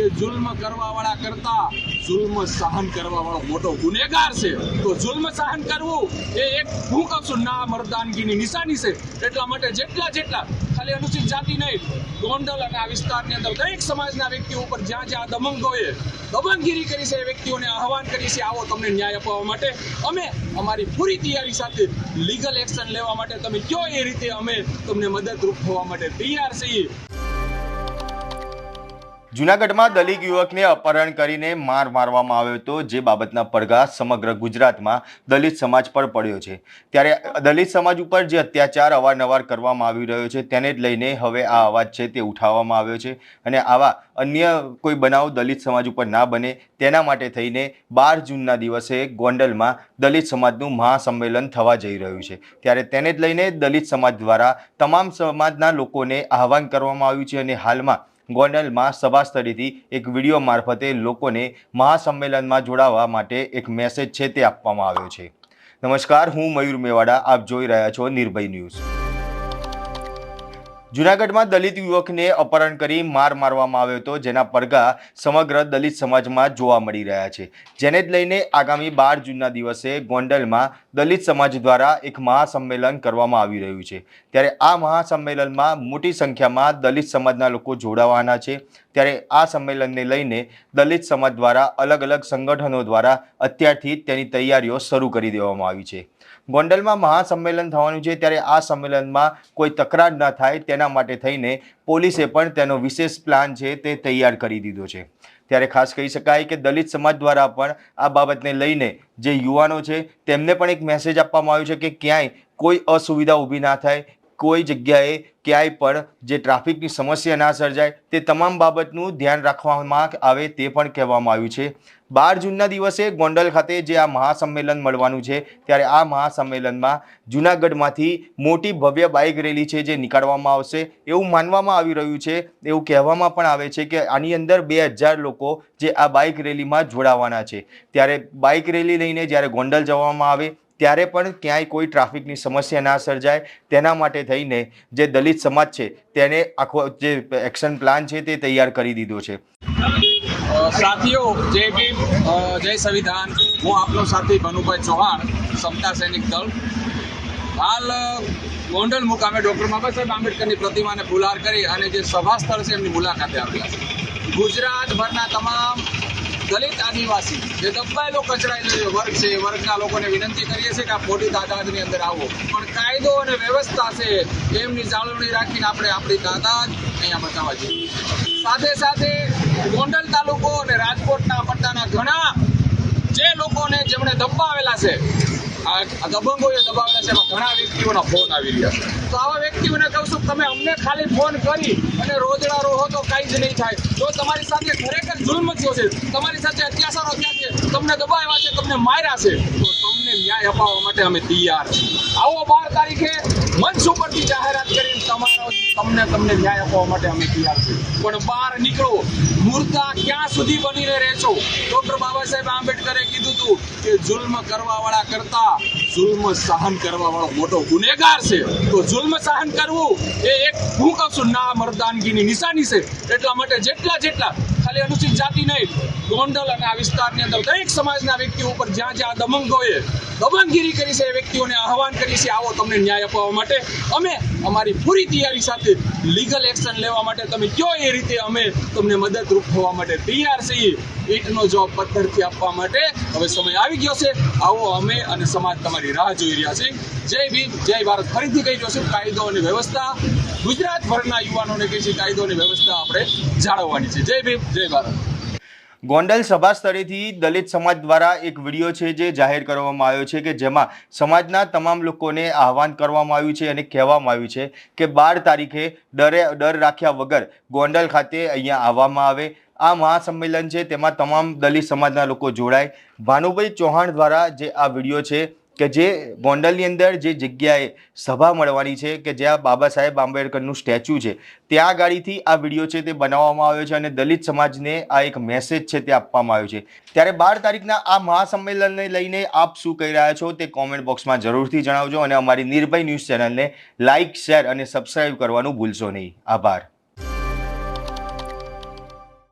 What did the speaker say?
કે જુલ્મ કરવા વાળા કરતા જુલ્મ સહન કરવા વાળો મોટો ગુનેગાર છે. તો જુલ્મ સહન કરવું એ એક હું કહું છું ના મરદાનગીની નિશાની છે. એટલા માટે જેટલા જેટલા, ખાલી અનુસૂચિત જાતિ નહીં, ગોંડલ અને આ વિસ્તારની અંદર દરેક સમાજના વ્યક્તિઓ ઉપર જ્યાં જ્યાં દબંગોએ દબંગગીરી કરી છે, એ વ્યક્તિઓને આહવાન કરી છે, આવો તમને ન્યાય અપાવવા માટે અમે અમારી પૂરી તૈયારી સાથે લીગલ એક્શન લેવા માટે તમે કયો એ રીતે અમે તમને મદદરૂપ થવા માટે તૈયાર છીએ. જૂનાગઢમાં દલિત યુવકને અપહરણ કરીને માર મારવામાં આવ્યો હતો, જે બાબતના પડઘા સમગ્ર ગુજરાતમાં દલિત સમાજ પર પડ્યો છે. ત્યારે દલિત સમાજ ઉપર જે અત્યાચાર અવારનવાર કરવામાં આવી રહ્યો છે, તેને જ લઈને હવે આ અવાજ છે તે ઉઠાવવામાં આવ્યો છે. અને આવા અન્ય કોઈ બનાવ દલિત સમાજ ઉપર ના બને, તેના માટે થઈને બાર જૂનના દિવસે ગોંડલમાં દલિત સમાજનું મહાસંમેલન થવા જઈ રહ્યું છે. ત્યારે તેને જ લઈને દલિત સમાજ દ્વારા તમામ સમાજના લોકોને આહવાન કરવામાં આવ્યું છે અને હાલમાં ગોંડલમાં સભાસ્થળીથી એક વીડિયો મારફતે લોકોને મહાસંમેલનમાં જોડાવા માટે એક મેસેજ છે તે આપવામાં આવ્યો છે. નમસ્કાર, હું મયુર મેવાડા, આપ જોઈ રહ્યા છો નિર્ભય ન્યૂઝ. જૂનાગઢમાં દલિત યુવકને અપહરણ કરી માર મારવામાં આવ્યો હતો, જેના પડઘા સમગ્ર દલિત સમાજમાં જોવા મળી રહ્યા છે. જેને જ લઈને આગામી બાર જૂનના દિવસે ગોંડલમાં દલિત સમાજ દ્વારા એક મહાસંમેલન કરવામાં આવી રહ્યું છે. ત્યારે આ મહાસંમેલનમાં મોટી સંખ્યામાં દલિત સમાજના લોકો જોડાવાના છે. ત્યારે આ સંમેલનને લઈને દલિત સમાજ દ્વારા અલગ અલગ સંગઠનો દ્વારા અત્યારથી તેની તૈયારીઓ શરૂ કરી દેવામાં આવી છે. ગોંડલમાં મહાસંમેલન થવાનું છે, ત્યારે આ સંમેલનમાં કોઈ તકરાર ન થાય, તેના માટે થઈને પોલીસે પણ તેનો વિશેષ પ્લાન છે તે તૈયાર કરી દીધો છે. ત્યારે ખાસ કહી શકાય કે દલિત સમાજ દ્વારા પણ આ બાબતને લઈને જે યુવાનો છે તેમને પણ એક મેસેજ આપવામાં આવ્યો છે કે ક્યાંય કોઈ અસુવિધા ઊભી ના થાય કોઈ જગ્યાએ ક્યાંય પણ જે ટ્રાફિકની સમસ્યા ના સર્જાય, તે તમામ બાબતનું ધ્યાન રાખવામાં આવે તે પણ કહેવામાં આવ્યું છે. બાર જૂનના દિવસે ગોંડલ ખાતે જે આ મહાસંમેલન મળવાનું છે, ત્યારે આ મહાસંમેલનમાં જૂનાગઢમાંથી મોટી ભવ્ય બાઇક રેલી છે જે નીકાળવામાં આવશે. એવું માનવામાં આવી રહ્યું છે, એવું કહેવામાં પણ આવે છે કે આની અંદર બે હજાર લોકો જે આ બાઇક રેલીમાં જોડાવાના છે. ત્યારે બાઇક રેલી લઈને જ્યારે ગોંડલ જવામાં આવે ત્યારે પણ ક્યાંય કોઈ ટ્રાફિકની સમસ્યા ના સર્જાય. તેના માટે થઈને જે દલિત સમાજ છે, તેને આખો જે એક્શન પ્લાન છે તે તૈયાર કરી દીધો છે. સાથીઓ, જય ભીમ જય સંવિધાન. હું આપનો સાથી ભનુભાઈ ચૌહાણ, સમતા સૈનિક દળ. હાલ ગોંડલ મુકામે ડૉક્ટર બાબા સાહેબ આંબેડકરની પ્રતિમાને ફુલાર કરી અને જે સભા સ્થળ છે એમની મુલાકાતે આવ્યા ગુજરાતભરના તમામ દલિત આદિવાસી, જે દબાયેલો કચરાયેલો વર્ગ છે વર્ગના લોકોને વિનંતી કરીએ છીએ કે આ મોટી તાદાદની અંદર આવો. પણ કાયદો અને વ્યવસ્થા છે, એમની જાળવણી રાખીને આપણે આપણી તાદાદ અહીંયા બતાવવા જોઈએ. સાથે સાથે ગોંડલ તાલુકો અને રાજકોટના પટ્ટાના ઘણા જે લોકોને જેમણે દબાવેલા છે આ આ દબંગોએ દબાવેલા છે એમાં ઘણા વ્યક્તિઓના ફોન આવી રહ્યા છે. તો આવા વ્યક્તિઓને કહું છું, તમે અમને ખાલી ફોન કરી અને રોજડા રહો તો કાંઈ જ નહીં થાય. જો તમારી સાથે ખરેખર જુલ્મ થયો છે, તમારી સાથે અત્યાચારો થયા છે, તમને દબાવ્યા છે, તમને માર્યા છે ન્યાય અપાવવા માટે અમે તૈયાર છીએ. આવો બાર તારીખે મંચ ઉપરથી જાહેરાત કરીને તમારો તમને તમને ન્યાય અપાવવા માટે અમે તૈયાર છીએ. પણ બહાર નીકળો. મુર્દા ક્યાં સુધી બનીને રહેશો? ડોક્ટર બાબા સાહેબ આંબેડકરે કીધું હતું કે જુલ્મ કરવા વાળા કરતા જુલ્મ સહન કરવા વાળો મોટો ગુનેગાર છે. તો જુલ્મ સહન કરવું એ એક હું કહું છું ના મર્દાનગીની નિશાની છે. એટલા માટે જેટલા જેટલા ખાલી અનુસૂચિત જાતિ નહીં. ગોંડલ અને આ વિસ્તારની અંદર દરેક સમાજના વ્યક્તિઓ ઉપર જ્યાં જ્યાં દબંગોએ દબંગગીરી કરી છે એ વ્યક્તિઓને આહવાન કરી છે, આવો તમને ન્યાય અપાવવા માટે અમે અમારી પૂરી તૈયારી સાથે લીગલ એક્શન લેવા માટે તમે કયો એ રીતે અમે તમને મદદરૂપ થવા માટે તૈયાર છીએ? ઈંટનો જવાબ પથ્થરથી આપવા માટે હવે સમય આવી ગયો છે. આવો અમે અને સમાજ તમારી રાહ જોઈ રહ્યા છે જય ભીમ, જય ભારત. ફરીથી કહી રહ્યો છું, કાયદો અને વ્યવસ્થા ગુજરાતભરના યુવાનોને છે કાયદો વ્યવસ્થા આપણે જાળવવાની છે. જય ભીમ, જય ભારત. ગોંડલ સભા સ્થળેથી દલિત સમાજ દ્વારા એક વીડિયો છે જે જાહેર કરવામાં આવ્યો છે કે જેમાં સમાજના તમામ લોકોને આહવાન કરવામાં આવ્યું છે અને કહેવામાં આવ્યું છે કે બાર તારીખે ડરે, ડર રાખ્યા વગર ગોંડલ ખાતે અહીંયા આવવામાં આવે. આ મહાસંમેલન છે, તેમાં તમામ દલિત સમાજના લોકો જોડાય. ભાનુભાઈ ચૌહાણ દ્વારા જે આ વીડિયો છે કે જે ગોંડલની અંદર જે જગ્યાએ સભા મળવાની છે કે જ્યાં બાબા સાહેબ આંબેડકરનું સ્ટેચ્યુ છે, ત્યાં ગાડીથી આ વીડિયો છે તે બનાવવામાં આવ્યો છે અને દલિત સમાજને આ એક મેસેજ છે તે આપવામાં આવ્યો છે. ત્યારે બાર તારીખના આ મહાસંમેલનને લઈને આપ શું કહી રહ્યા છો તે કોમેન્ટ બોક્સમાં જરૂરથી જણાવજો અને અમારી નિર્ભય ન્યૂઝ ચેનલને લાઇક શેર અને સબસ્ક્રાઈબ કરવાનું ભૂલશો નહીં. આભાર.